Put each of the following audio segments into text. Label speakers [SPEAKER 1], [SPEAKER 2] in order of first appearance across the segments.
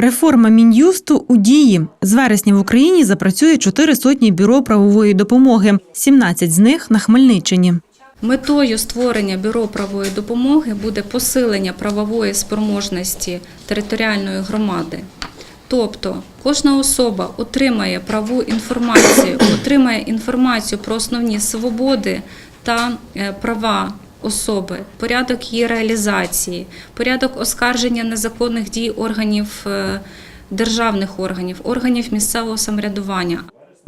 [SPEAKER 1] Реформа мін'юсту у дії з вересня в Україні запрацює чотири сотні бюро правової допомоги, 17 з них на Хмельниччині.
[SPEAKER 2] Метою створення бюро правової допомоги буде посилення правової спроможності територіальної громади. Тобто кожна особа отримає праву інформацію, отримає інформацію про основні свободи та е, права особи, порядок її реалізації, порядок оскарження незаконних дій органів е, державних органів, органів місцевого самоврядування,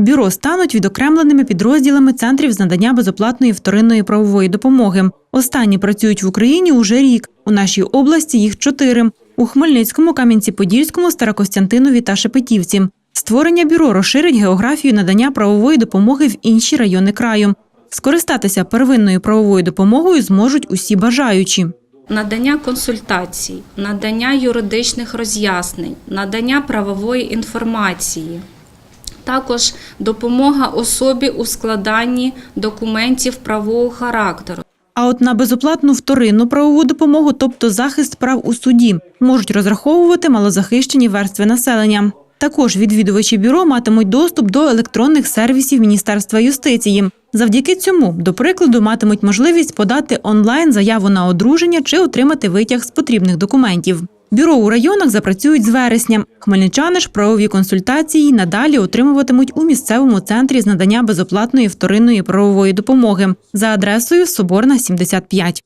[SPEAKER 1] Бюро стануть відокремленими підрозділами центрів з надання безоплатної вторинної правової допомоги. Останні працюють в Україні уже рік. У нашій області їх чотири: у Хмельницькому, Кам'янці-Подільському, Старокостянтинові та Шепетівці. Створення бюро розширить географію надання правової допомоги в інші райони краю. Скористатися первинною правовою допомогою зможуть усі бажаючі.
[SPEAKER 2] надання консультацій, надання юридичних роз'яснень, надання правової інформації. Також допомога особі у складанні документів правового характеру.
[SPEAKER 1] А от на безоплатну вторинну правову допомогу, тобто захист прав у суді, можуть розраховувати малозахищені верстви населення. Також відвідувачі бюро матимуть доступ до електронних сервісів Міністерства юстиції. Завдяки цьому, до прикладу, матимуть можливість подати онлайн заяву на одруження чи отримати витяг з потрібних документів. Бюро у районах запрацюють з вересня. Хмельничани ж правові консультації надалі отримуватимуть у місцевому центрі з надання безоплатної вторинної правової допомоги за адресою Соборна 75.